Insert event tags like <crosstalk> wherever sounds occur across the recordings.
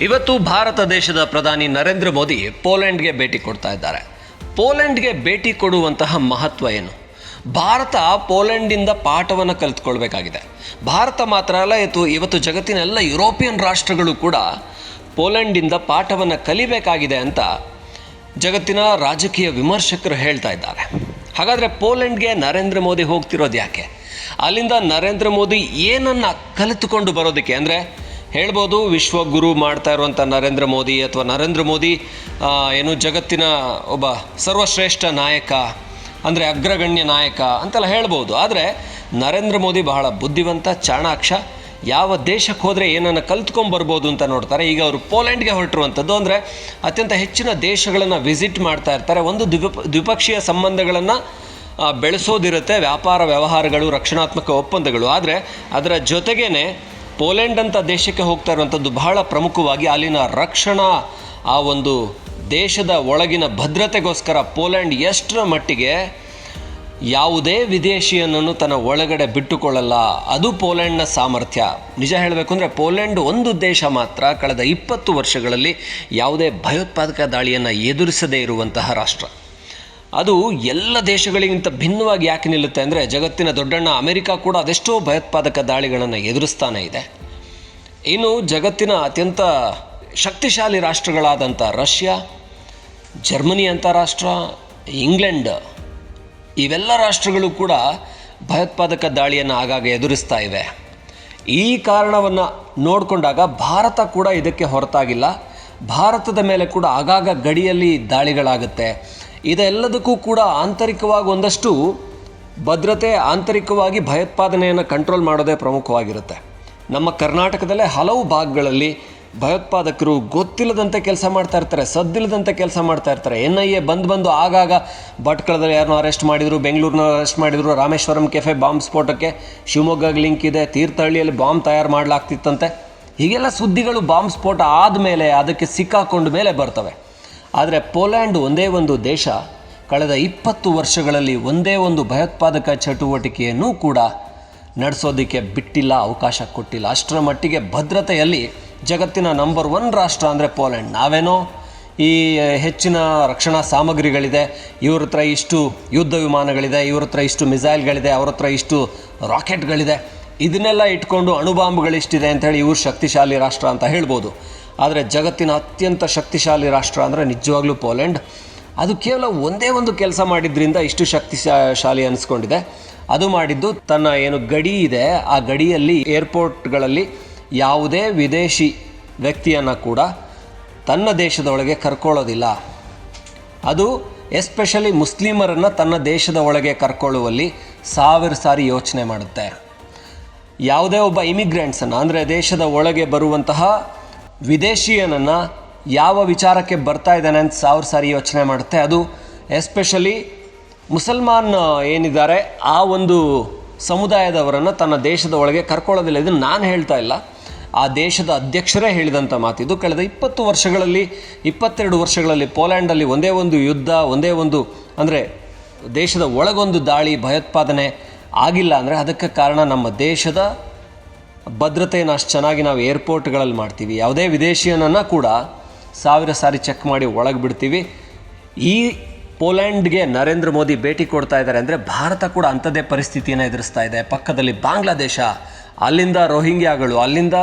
ಇವತ್ತು ಭಾರತ ದೇಶದ ಪ್ರಧಾನಿ ನರೇಂದ್ರ ಮೋದಿ ಪೋಲೆಂಡ್ಗೆ ಭೇಟಿ ಕೊಡ್ತಾ ಇದ್ದಾರೆ. ಪೋಲೆಂಡ್ಗೆ ಭೇಟಿ ಕೊಡುವಂತಹ ಮಹತ್ವ ಏನು? ಭಾರತ ಪೋಲೆಂಡಿಂದ ಪಾಠವನ್ನು ಕಲಿತ್ಕೊಳ್ಬೇಕಾಗಿದೆ. ಭಾರತ ಮಾತ್ರ ಅಲ್ಲ ಇವತ್ತು ಇವತ್ತು ಜಗತ್ತಿನ ಎಲ್ಲ ಯುರೋಪಿಯನ್ ರಾಷ್ಟ್ರಗಳು ಕೂಡ ಪೋಲೆಂಡಿಂದ ಪಾಠವನ್ನು ಕಲಿಬೇಕಾಗಿದೆ ಅಂತ ಜಗತ್ತಿನ ರಾಜಕೀಯ ವಿಮರ್ಶಕರು ಹೇಳ್ತಾ ಇದ್ದಾರೆ. ಹಾಗಾದರೆ ಪೋಲೆಂಡ್ಗೆ ನರೇಂದ್ರ ಮೋದಿ ಹೋಗ್ತಿರೋದು ಯಾಕೆ? ಅಲ್ಲಿಂದ ನರೇಂದ್ರ ಮೋದಿ ಏನನ್ನು ಕಲಿತುಕೊಂಡು ಬರೋದಕ್ಕೆ ಅಂದರೆ ಹೇಳ್ಬೋದು, ವಿಶ್ವಗುರು ಮಾಡ್ತಾ ಇರುವಂಥ ನರೇಂದ್ರ ಮೋದಿ ಅಥವಾ ನರೇಂದ್ರ ಮೋದಿ ಏನು ಜಗತ್ತಿನ ಒಬ್ಬ ಸರ್ವಶ್ರೇಷ್ಠ ನಾಯಕ, ಅಂದರೆ ಅಗ್ರಗಣ್ಯ ನಾಯಕ ಅಂತೆಲ್ಲ ಹೇಳ್ಬೋದು. ಆದರೆ ನರೇಂದ್ರ ಮೋದಿ ಬಹಳ ಬುದ್ಧಿವಂತ, ಚಾಣಾಕ್ಷ, ಯಾವ ದೇಶಕ್ಕೆ ಹೋದರೆ ಏನನ್ನು ಕಲ್ತ್ಕೊಂಬರ್ಬೋದು ಅಂತ ನೋಡ್ತಾರೆ. ಈಗ ಅವರು ಪೋಲೆಂಡ್ಗೆ ಹೊರಟಿರುವಂಥದ್ದು ಅಂದರೆ ಅತ್ಯಂತ ಹೆಚ್ಚಿನ ದೇಶಗಳನ್ನು ವಿಸಿಟ್ ಮಾಡ್ತಾ ಇರ್ತಾರೆ. ಒಂದು ದ್ವಿಪ, ದ್ವಿಪಕ್ಷೀಯ ಸಂಬಂಧಗಳನ್ನು ಬೆಳೆಸೋದಿರುತ್ತೆ ವ್ಯಾಪಾರ ವ್ಯವಹಾರಗಳು, ರಕ್ಷಣಾತ್ಮಕ ಒಪ್ಪಂದಗಳು. ಆದರೆ ಅದರ ಜೊತೆಗೇನೆ ಪೋಲೆಂಡ್ ಅಂತ ದೇಶಕ್ಕೆ ಹೋಗ್ತಾ ಇರುವಂಥದ್ದು ಬಹಳ ಪ್ರಮುಖವಾಗಿ ಅಲ್ಲಿನ ರಕ್ಷಣಾ ಆ ಒಂದು ದೇಶದ ಒಳಗಿನ ಭದ್ರತೆಗೋಸ್ಕರ ಪೋಲೆಂಡ್ ಎಷ್ಟರ ಮಟ್ಟಿಗೆ ಯಾವುದೇ ವಿದೇಶಿಯನನ್ನು ತನ್ನ ಒಳಗಡೆ ಬಿಟ್ಟುಕೊಳ್ಳಲ್ಲ. ಅದು ಪೋಲೆಂಡ್ನ ಸಾಮರ್ಥ್ಯ. ನಿಜ ಹೇಳಬೇಕು ಅಂದರೆ ಪೋಲೆಂಡ್ ಒಂದು ದೇಶ ಮಾತ್ರ ಕಳೆದ ಇಪ್ಪತ್ತು ವರ್ಷಗಳಲ್ಲಿ ಯಾವುದೇ ಭಯೋತ್ಪಾದಕ ದಾಳಿಯನ್ನು ಎದುರಿಸದೇ ಇರುವಂತಹ ರಾಷ್ಟ್ರ. ಅದು ಎಲ್ಲ ದೇಶಗಳಿಗಿಂತ ಭಿನ್ನವಾಗಿ ಯಾಕೆ ನಿಲ್ಲುತ್ತೆ ಅಂದರೆ ಜಗತ್ತಿನ ದೊಡ್ಡಣ್ಣ ಅಮೆರಿಕ ಕೂಡ ಅದೆಷ್ಟೋ ಭಯೋತ್ಪಾದಕ ದಾಳಿಗಳನ್ನು ಎದುರಿಸ್ತಾನೆ ಇದೆ. ಇನ್ನು ಜಗತ್ತಿನ ಅತ್ಯಂತ ಶಕ್ತಿಶಾಲಿ ರಾಷ್ಟ್ರಗಳಾದಂಥ ರಷ್ಯಾ, ಜರ್ಮನಿ ಅಂತಾರಾಷ್ಟ್ರ, ಇಂಗ್ಲೆಂಡ್ ಇವೆಲ್ಲ ರಾಷ್ಟ್ರಗಳು ಕೂಡ ಭಯೋತ್ಪಾದಕ ದಾಳಿಯನ್ನು ಆಗಾಗ ಎದುರಿಸ್ತಾ ಇವೆ. ಈ ಕಾರಣವನ್ನು ನೋಡಿಕೊಂಡಾಗ ಭಾರತ ಕೂಡ ಇದಕ್ಕೆ ಹೊರತಾಗಿಲ್ಲ. ಭಾರತದ ಮೇಲೆ ಕೂಡ ಆಗಾಗ ಗಡಿಯಲ್ಲಿ ದಾಳಿಗಳಾಗುತ್ತೆ. ಇದೆಲ್ಲದಕ್ಕೂ ಕೂಡ ಆಂತರಿಕವಾಗಿ ಒಂದಷ್ಟು ಭದ್ರತೆ, ಆಂತರಿಕವಾಗಿ ಭಯೋತ್ಪಾದನೆಯನ್ನು ಕಂಟ್ರೋಲ್ ಮಾಡೋದೇ ಪ್ರಮುಖವಾಗಿರುತ್ತೆ. ನಮ್ಮ ಕರ್ನಾಟಕದಲ್ಲೇ ಹಲವು ಭಾಗಗಳಲ್ಲಿ ಭಯೋತ್ಪಾದಕರು ಗೊತ್ತಿಲ್ಲದಂತೆ ಕೆಲಸ ಮಾಡ್ತಾ ಇರ್ತಾರೆ, ಸದ್ದಿಲ್ಲದಂತೆ ಕೆಲಸ ಮಾಡ್ತಾ ಇರ್ತಾರೆ. ಎನ್ ಐ ಎ ಬಂದು ಬಂದು ಆಗಾಗ ಭಟ್ಕಳದಲ್ಲಿ ಯಾರನ್ನೋ ಅರೆಸ್ಟ್ ಮಾಡಿದರು ಬೆಂಗಳೂರಿನ ಅರೆಸ್ಟ್ ಮಾಡಿದರು, ರಾಮೇಶ್ವರಂ ಕೆಫೆ ಬಾಂಬ್ ಸ್ಫೋಟಕ್ಕೆ ಶಿವಮೊಗ್ಗ ಲಿಂಕ್ ಇದೆ, ತೀರ್ಥಹಳ್ಳಿಯಲ್ಲಿ ಬಾಂಬ್ ತಯಾರು ಮಾಡಲಾಗ್ತಿತ್ತಂತೆ. ಹೀಗೆಲ್ಲ ಸುದ್ದಿಗಳು ಬಾಂಬ್ ಸ್ಫೋಟ ಆದಮೇಲೆ ಅದಕ್ಕೆ ಸಿಕ್ಕಾಕೊಂಡ ಮೇಲೆ ಬರ್ತವೆ. ಆದರೆ ಪೋಲ್ಯಾಂಡ್ ಒಂದೇ ಒಂದು ದೇಶ. ಕಳೆದ ಇಪ್ಪತ್ತು ವರ್ಷಗಳಲ್ಲಿ ಒಂದೇ ಒಂದು ಭಯೋತ್ಪಾದಕ ಚಟುವಟಿಕೆಯನ್ನು ಕೂಡ ನಡೆಸೋದಕ್ಕೆ ಬಿಟ್ಟಿಲ್ಲ, ಅವಕಾಶ ಕೊಟ್ಟಿಲ್ಲ. ಅಷ್ಟರ ಮಟ್ಟಿಗೆ ಭದ್ರತೆಯಲ್ಲಿ ಜಗತ್ತಿನ ನಂಬರ್ ಒನ್ ರಾಷ್ಟ್ರ ಅಂದರೆ ಪೋಲೆಂಡ್ ನಾವೇನೋ ಈ ಹೆಚ್ಚಿನ ರಕ್ಷಣಾ ಸಾಮಗ್ರಿಗಳಿದೆ, ಇವ್ರ ಹತ್ರ ಇಷ್ಟು ಯುದ್ಧ ವಿಮಾನಗಳಿದೆ, ಇವ್ರ ಹತ್ರ ಇಷ್ಟು ಮಿಸೈಲ್ಗಳಿದೆ, ಅವ್ರ ಹತ್ರ ಇಷ್ಟು ರಾಕೆಟ್ಗಳಿದೆ. ಇದನ್ನೆಲ್ಲ ಇಟ್ಕೊಂಡು ಅಣುಬಾಂಬ್ಗಳಿಷ್ಟಿದೆ ಅಂತೇಳಿ ಇವ್ರು ಶಕ್ತಿಶಾಲಿ ರಾಷ್ಟ್ರ ಅಂತ ಹೇಳ್ಬೋದು. ಆದರೆ ಜಗತ್ತಿನ ಅತ್ಯಂತ ಶಕ್ತಿಶಾಲಿ ರಾಷ್ಟ್ರ ಅಂದರೆ ನಿಜವಾಗ್ಲೂ ಪೋಲೆಂಡ್. ಅದು ಕೇವಲ ಒಂದೇ ಒಂದು ಕೆಲಸ ಮಾಡಿದ್ರಿಂದ ಇಷ್ಟು ಶಕ್ತಿಶಾಲಿ ಅನಿಸ್ಕೊಂಡಿದೆ. ಅದು ಮಾಡಿದ್ದು ತನ್ನ ಏನು ಗಡಿ ಇದೆ, ಆ ಗಡಿಯಲ್ಲಿ ಏರ್ಪೋರ್ಟ್ಗಳಲ್ಲಿ ಯಾವುದೇ ವಿದೇಶಿ ವ್ಯಕ್ತಿಯನ್ನು ಕೂಡ ತನ್ನ ದೇಶದೊಳಗೆ ಕರ್ಕೊಳ್ಳೋದಿಲ್ಲ. ಅದು ಎಸ್ಪೆಷಲಿ ಮುಸ್ಲಿಮರನ್ನು ತನ್ನ ದೇಶದ ಒಳಗೆ ಕರ್ಕೊಳ್ಳುವಲ್ಲಿ ಸಾವಿರ ಸಾರಿ ಯೋಚನೆ ಮಾಡುತ್ತೆ. ಯಾವುದೇ ಒಬ್ಬ ಇಮಿಗ್ರೆಂಟ್ಸನ್ನು ಅಂದರೆ ದೇಶದ ಒಳಗೆ ಬರುವಂತಹ ವಿದೇಶಿಯನನ್ನು ಯಾವ ವಿಚಾರಕ್ಕೆ ಬರ್ತಾ ಇದ್ದಾನೆ ಅಂತ ಸಾವಿರ ಸಾರಿ ಯೋಚನೆ ಮಾಡುತ್ತೆ. ಅದು ಎಸ್ಪೆಷಲಿ ಮುಸಲ್ಮಾನ್ ಏನಿದ್ದಾರೆ, ಆ ಒಂದು ಸಮುದಾಯದವರನ್ನು ತನ್ನ ದೇಶದ ಒಳಗೆ ಕರ್ಕೊಳ್ಳೋದಿಲ್ಲ. ಇದನ್ನು ನಾನು ಹೇಳ್ತಾ ಇಲ್ಲ. ಆ ದೇಶದ ಅಧ್ಯಕ್ಷರೇ ಹೇಳಿದಂಥ ಮಾತಿದು ಕಳೆದ ಇಪ್ಪತ್ತು ವರ್ಷಗಳಲ್ಲಿ, ಇಪ್ಪತ್ತೆರಡು ವರ್ಷಗಳಲ್ಲಿ ಪೋಲ್ಯಾಂಡಲ್ಲಿ ಒಂದೇ ಒಂದು ಯುದ್ಧ, ಒಂದೇ ಒಂದು, ಅಂದರೆ ದೇಶದ ಒಳಗೊಂದು ದಾಳಿ, ಭಯೋತ್ಪಾದನೆ ಆಗಿಲ್ಲ. ಅಂದರೆ ಅದಕ್ಕೆ ಕಾರಣ ನಮ್ಮ ದೇಶದ ಭದ್ರತೆಯನ್ನು ಅಷ್ಟು ಚೆನ್ನಾಗಿ ನಾವು ಏರ್ಪೋರ್ಟ್ಗಳಲ್ಲಿ ಮಾಡ್ತೀವಿ. ಯಾವುದೇ ವಿದೇಶಿಯನನ್ನು ಕೂಡ ಸಾವಿರ ಸಾರಿ ಚೆಕ್ ಮಾಡಿ ಒಳಗೆ ಬಿಡ್ತೀವಿ. ಈ ಪೋಲ್ಯಾಂಡ್ಗೆ ನರೇಂದ್ರ ಮೋದಿ ಭೇಟಿ ಕೊಡ್ತಾ ಇದ್ದಾರೆ ಅಂದರೆ ಭಾರತ ಕೂಡ ಅಂಥದ್ದೇ ಪರಿಸ್ಥಿತಿಯನ್ನು ಎದುರಿಸ್ತಾ ಇದೆ. ಪಕ್ಕದಲ್ಲಿ ಬಾಂಗ್ಲಾದೇಶ, ಅಲ್ಲಿಂದ ರೋಹಿಂಗ್ಯಾಗಳು, ಅಲ್ಲಿಂದ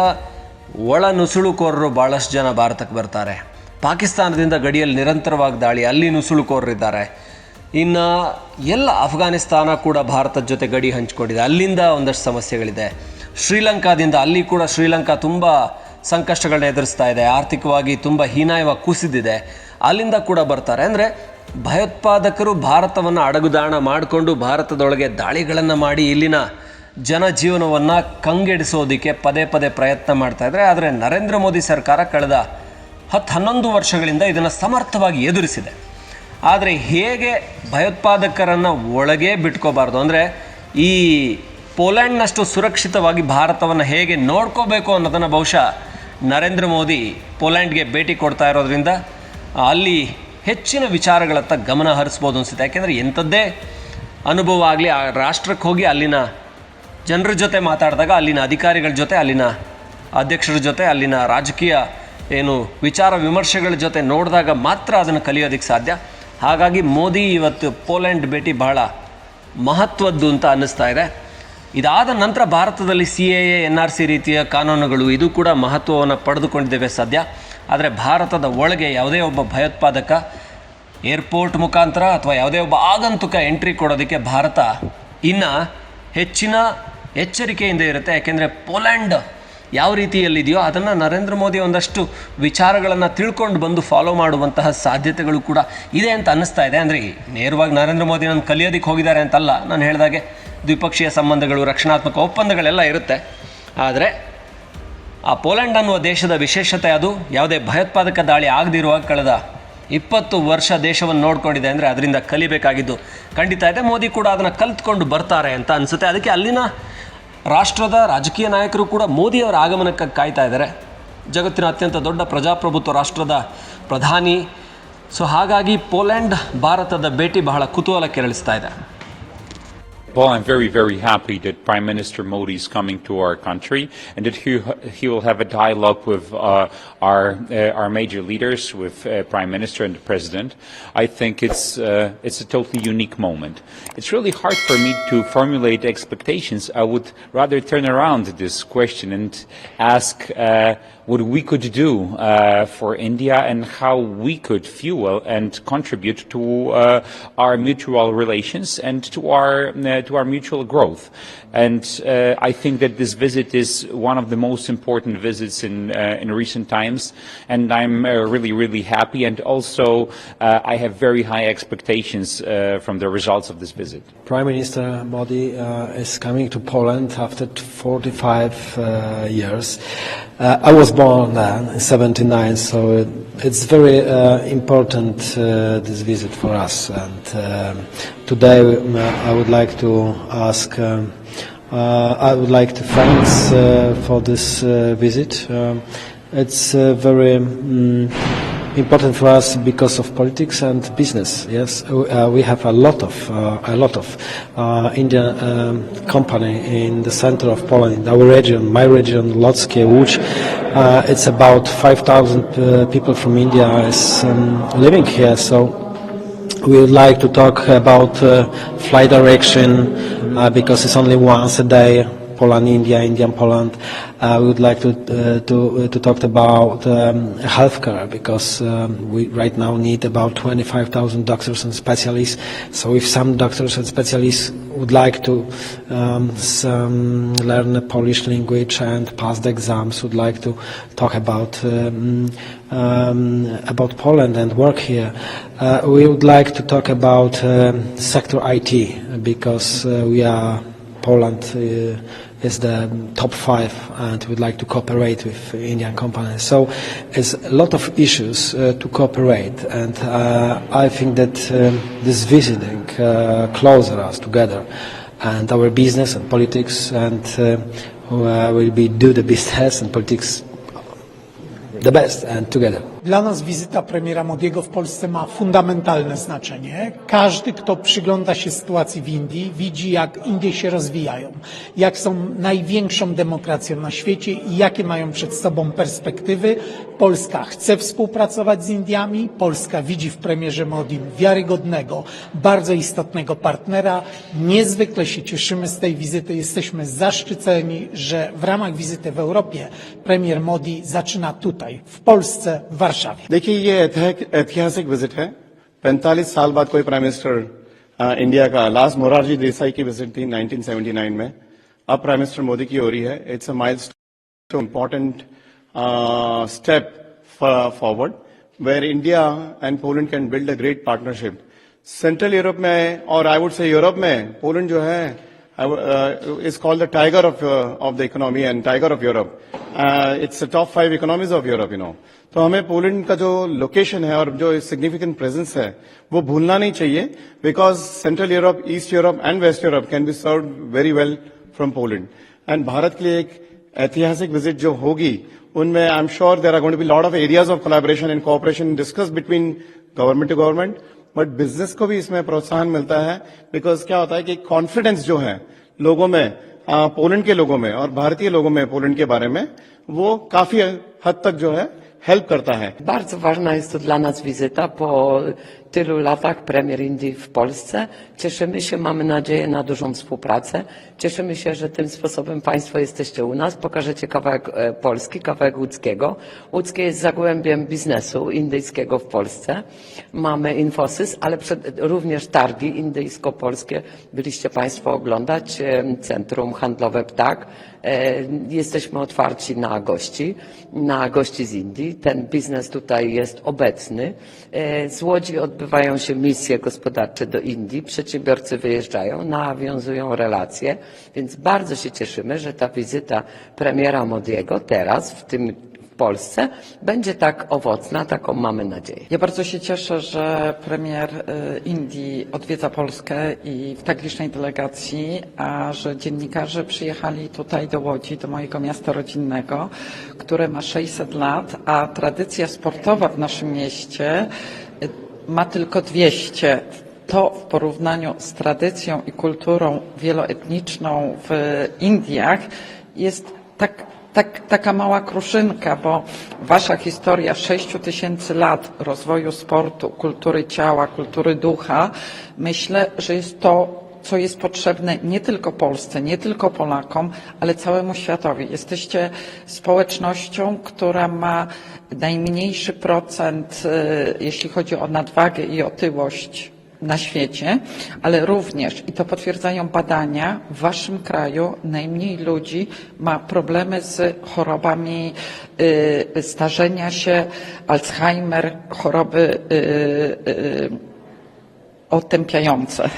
ಒಳ ನುಸುಳುಕೋರರು ಭಾಳಷ್ಟು ಜನ ಭಾರತಕ್ಕೆ ಬರ್ತಾರೆ. ಪಾಕಿಸ್ತಾನದಿಂದ ಗಡಿಯಲ್ಲಿ ನಿರಂತರವಾಗಿ ದಾಳಿ, ಅಲ್ಲಿ ನುಸುಳುಕೋರರಿದ್ದಾರೆ ಇನ್ನು ಎಲ್ಲ ಅಫ್ಘಾನಿಸ್ತಾನ ಕೂಡ ಭಾರತದ ಜೊತೆ ಗಡಿ ಹಂಚ್ಕೊಂಡಿದೆ. ಅಲ್ಲಿಂದ ಒಂದಷ್ಟು ಸಮಸ್ಯೆಗಳಿದೆ. ಶ್ರೀಲಂಕಾದಿಂದ ಅಲ್ಲಿ ಕೂಡ ಶ್ರೀಲಂಕಾ ತುಂಬ ಸಂಕಷ್ಟಗಳನ್ನ ಎದುರಿಸ್ತಾ ಇದೆ. ಆರ್ಥಿಕವಾಗಿ ತುಂಬ ಹೀನಾಯವಾಗಿ ಕುಸಿದಿದೆ. ಅಲ್ಲಿಂದ ಕೂಡ ಬರ್ತಾರೆ. ಅಂದರೆ ಭಯೋತ್ಪಾದಕರು ಭಾರತವನ್ನು ಅಡಗುದಾಣ ಮಾಡಿಕೊಂಡು ಭಾರತದೊಳಗೆ ದಾಳಿಗಳನ್ನು ಮಾಡಿ ಇಲ್ಲಿನ ಜನಜೀವನವನ್ನು ಕಂಗೆಡಿಸೋದಕ್ಕೆ ಪದೇ ಪದೇ ಪ್ರಯತ್ನ ಮಾಡ್ತಾ ಇದ್ದಾರೆ ಆದರೆ ನರೇಂದ್ರ ಮೋದಿ ಸರ್ಕಾರ ಕಳೆದ ಹತ್ತು ಹನ್ನೊಂದು ವರ್ಷಗಳಿಂದ ಇದನ್ನು ಸಮರ್ಥವಾಗಿ ಎದುರಿಸಿದೆ. ಆದರೆ ಹೇಗೆ ಭಯೋತ್ಪಾದಕರನ್ನು ಒಳಗೆ ಬಿಟ್ಕೋಬಾರ್ದು? ಅಂದರೆ ಈ ಪೋಲ್ಯಾಂಡ್ನಷ್ಟು ಸುರಕ್ಷಿತವಾಗಿ ಭಾರತವನ್ನು ಹೇಗೆ ನೋಡ್ಕೋಬೇಕು ಅನ್ನೋದನ್ನು ಬಹುಶಃ ನರೇಂದ್ರ ಮೋದಿ ಪೋಲ್ಯಾಂಡ್ಗೆ ಭೇಟಿ ಕೊಡ್ತಾ ಇರೋದ್ರಿಂದ ಅಲ್ಲಿ ಹೆಚ್ಚಿನ ವಿಚಾರಗಳತ್ತ ಗಮನ ಹರಿಸ್ಬೋದು ಅನಿಸುತ್ತೆ. ಯಾಕೆಂದರೆ ಎಂಥದ್ದೇ ಅನುಭವ ಆಗಲಿ, ಆ ರಾಷ್ಟ್ರಕ್ಕೆ ಹೋಗಿ ಅಲ್ಲಿನ ಜನರ ಜೊತೆ ಮಾತಾಡಿದಾಗ ಅಲ್ಲಿನ ಅಧಿಕಾರಿಗಳ ಜೊತೆ, ಅಲ್ಲಿನ ಅಧ್ಯಕ್ಷರ ಜೊತೆ, ಅಲ್ಲಿನ ರಾಜಕೀಯ ಏನು ವಿಚಾರ ವಿಮರ್ಶೆಗಳ ಜೊತೆ ನೋಡಿದಾಗ ಮಾತ್ರ ಅದನ್ನು ಕಲಿಯೋದಕ್ಕೆ ಸಾಧ್ಯ. ಹಾಗಾಗಿ ಮೋದಿ ಇವತ್ತು ಪೋಲೆಂಡ್ ಭೇಟಿ ಬಹಳ ಮಹತ್ವದ್ದು ಅಂತ ಅನ್ನಿಸ್ತಾ ಇದೆ. ಇದಾದ ನಂತರ ಭಾರತದಲ್ಲಿ C A A, N R C ರೀತಿಯ ಕಾನೂನುಗಳು ಇದು ಕೂಡ ಮಹತ್ವವನ್ನು ಪಡೆದುಕೊಂಡಿದ್ದೇವೆ ಸದ್ಯ. ಆದರೆ ಭಾರತದ ಒಳಗೆ ಯಾವುದೇ ಒಬ್ಬ ಭಯೋತ್ಪಾದಕ ಏರ್ಪೋರ್ಟ್ ಮುಖಾಂತರ ಅಥವಾ ಯಾವುದೇ ಒಬ್ಬ ಆಗಂತುಕ ಎಂಟ್ರಿ ಕೊಡೋದಕ್ಕೆ ಭಾರತ ಇನ್ನು ಹೆಚ್ಚಿನ ಎಚ್ಚರಿಕೆಯಿಂದ ಇರುತ್ತೆ. ಯಾಕೆಂದರೆ ಪೋಲ್ಯಾಂಡ್ ಯಾವ ರೀತಿಯಲ್ಲಿದೆಯೋ ಅದನ್ನು ನರೇಂದ್ರ ಮೋದಿ ಒಂದಷ್ಟು ವಿಚಾರಗಳನ್ನು ತಿಳ್ಕೊಂಡು ಬಂದು ಫಾಲೋ ಮಾಡುವಂತಹ ಸಾಧ್ಯತೆಗಳು ಕೂಡ ಇದೆ ಅಂತ ಅನ್ನಿಸ್ತಾ ಇದೆ. ಅಂದರೆ ನೇರವಾಗಿ ನರೇಂದ್ರ ಮೋದಿ ನಾನು ಕಲಿಯೋದಕ್ಕೆ ಹೋಗಿದ್ದಾರೆ ಅಂತಲ್ಲ. ನಾನು ಹೇಳಿದಾಗೆ ದ್ವಿಪಕ್ಷೀಯ ಸಂಬಂಧಗಳು, ರಕ್ಷಣಾತ್ಮಕ ಒಪ್ಪಂದಗಳೆಲ್ಲ ಇರುತ್ತೆ. ಆದರೆ ಆ ಪೋಲೆಂಡ್ ಅನ್ನುವ ದೇಶದ ವಿಶೇಷತೆ ಅದು, ಯಾವುದೇ ಭಯೋತ್ಪಾದಕ ದಾಳಿ ಆಗದಿರುವಾಗ ಕಳೆದ ಇಪ್ಪತ್ತು ವರ್ಷ ದೇಶವನ್ನು ನೋಡ್ಕೊಂಡಿದೆ ಅಂದರೆ ಅದರಿಂದ ಕಲಿಬೇಕಾಗಿದ್ದು. ಖಂಡಿತ ಇದೆ, ಮೋದಿ ಕೂಡ ಅದನ್ನು ಕಲ್ತ್ಕೊಂಡು ಬರ್ತಾರೆ ಅಂತ ಅನಿಸುತ್ತೆ. ಅದಕ್ಕೆ ಅಲ್ಲಿನ ರಾಷ್ಟ್ರದ ರಾಜಕೀಯ ನಾಯಕರು ಕೂಡ ಮೋದಿಯವರ ಆಗಮನಕ್ಕೆ ಕಾಯ್ತಾ ಇದ್ದಾರೆ. ಜಗತ್ತಿನ ಅತ್ಯಂತ ದೊಡ್ಡ ಪ್ರಜಾಪ್ರಭುತ್ವ ರಾಷ್ಟ್ರದ ಪ್ರಧಾನಿ. ಸೊ ಹಾಗಾಗಿ ಪೋಲೆಂಡ್ ಭಾರತದ ಭೇಟಿ ಬಹಳ ಕುತೂಹಲ ಕೆರಳಿಸ್ತಾ ಇದೆ. Well, I'm very, very happy that Prime Minister Modi is coming to our country and that he, he will have a dialogue with uh, our, uh, our major leaders, with uh, Prime Minister and the President. I think it's, uh, it's a totally unique moment. It's really hard for me to formulate expectations. I would rather turn around this question and ask uh, what we could do uh, for India and how we could fuel and contribute to uh, our mutual relations and to our uh, to our mutual growth. And uh, I think that this visit is one of the most important visits in uh, in recent times, and I'm uh, really really happy. And also, I have very high expectations from the results of this visit. Prime Minister Modi is coming to Poland after 45 uh, years. I was born there in 79, so it's very uh, important uh, this visit for us. And um, today um, I would like to ask. Um, uh, I would like to thanks uh, for this uh, visit. Um, it's uh, very. mm important for us because of politics and business. Yes, uh, we have a lot of uh, a lot of uh, Indian um, company in the center of Poland, in our region, my region, Lotski, which uh, it's about 5,000 uh, people from India is um, living here. So we would like to talk about uh, flight direction uh, because it's only once a day. Poland, India, India, Poland. Uh, we would like to uh, to to talk about um, healthcare because um, we right now need about 25,000 doctors and specialists. So if some doctors and specialists would like to um, some, learn the Polish language and pass the exams, would like to talk about um, um, about Poland and work here. Uh, we would like to talk about um, sector IT because uh, we are Poland uh, is the top five and we'd like to cooperate with Indian companies. So it's a lot of issues uh, to cooperate and uh, I think that um, this visiting uh, closer us together and our business and politics and uh, uh, will be do the <laughs> business and politics the best and together. Dla nas wizyta premiera Modiego w Polsce ma fundamentalne znaczenie. Każdy, kto przygląda się sytuacji w Indii, widzi, jak Indie się rozwijają, jak są największą demokracją na świecie i jakie mają przed sobą perspektywy. Polska chce współpracować z Indiami, Polska widzi w premierze Modim wiarygodnego, bardzo istotnego partnera. Niezwykle się cieszymy z tej wizyty, jesteśmy zaszczyceni, że w ramach wizyty w Europie premier Modi zaczyna tutaj, w Polsce, w Warszawie. देखिए ये ऐतिहासिक ऐतिहासिक visit है 45 साल बाद कोई prime minister अ, India का last Morarji Desai की विजिट थी 1979 में अब प्राइम मिनिस्टर मोदी की हो रही है it's a milestone important uh, step forward where India and Poland can build a great partnership. Central Europe, mein, or I would say Europe, mein, Poland jo hai, uh, is called the tiger of, uh, of the economy and tiger of Europe. Uh, it's it's top five economies of Europe, you know. तो हमें Poland का जो location है और जो significant presence है वो भूलना नहीं चाहिए because central Europe east Europe and west Europe can be serve very well from Poland and Bharat के लिए एक ऐतिहासिक विज़िट जो होगी उनमें I am sure there are going to be lord of areas of collaboration and cooperation discuss between government to government but business को भी इसमें प्रोत्साहन मिलता है बिकॉज़ क्या होता है कि कॉन्फिडेंस जो है लोगों में पोलैंड के लोगों में और भारतीय लोगों में, पोलैंड के बारे में, वो काफ़ी हद तक जो है help karta hai. Bardzo ważna jest to dla nas wizyta po tylu latach premier Indii w Polsce. Cieszymy się, mamy nadzieję na dużą współpracę. Cieszymy się, że tym sposobem Państwo jesteście u nas. Pokażecie kawałek e, Polski, kawałek łódzkiego. Łódzkie jest zagłębiem biznesu indyjskiego w Polsce. Mamy Infosys, ale przed, również targi indyjsko-polskie. Byliście Państwo oglądać e, Centrum Handlowe Ptak. E, jesteśmy otwarci na gości, na gości z Indii ten biznes tutaj jest obecny. E, Z Łodzi odbywają się misje gospodarcze do Indii. Przedsiębiorcy wyjeżdżają, nawiązują relacje, więc bardzo się cieszymy, że ta wizyta premiera Modiego teraz w tym Polsce będzie tak owocna, taką mamy nadzieję. Ja bardzo się cieszę, że premier y, Indii odwiedza Polskę i w tak licznej delegacji, a że dziennikarze przyjechali tutaj do Łodzi, do mojego miasta rodzinnego, które ma 600 lat, a tradycja sportowa w naszym mieście y, ma tylko 200. To w porównaniu z tradycją i kulturą wieloetniczną w Indiach jest tak tak, taka mała kruszynka, bo wasza historia sześciu tysięcy lat rozwoju sportu, kultury ciała, kultury ducha, myślę, że jest to, co jest potrzebne nie tylko Polsce, nie tylko Polakom, ale całemu światowi. Jesteście społecznością, która ma najmniejszy procent, e, jeśli chodzi o nadwagę i otyłość na świecie, ale również, i to potwierdzają badania, w waszym kraju najmniej ludzi ma problemy z chorobami y, starzenia się, Alzheimer, choroby y, y, otępiające.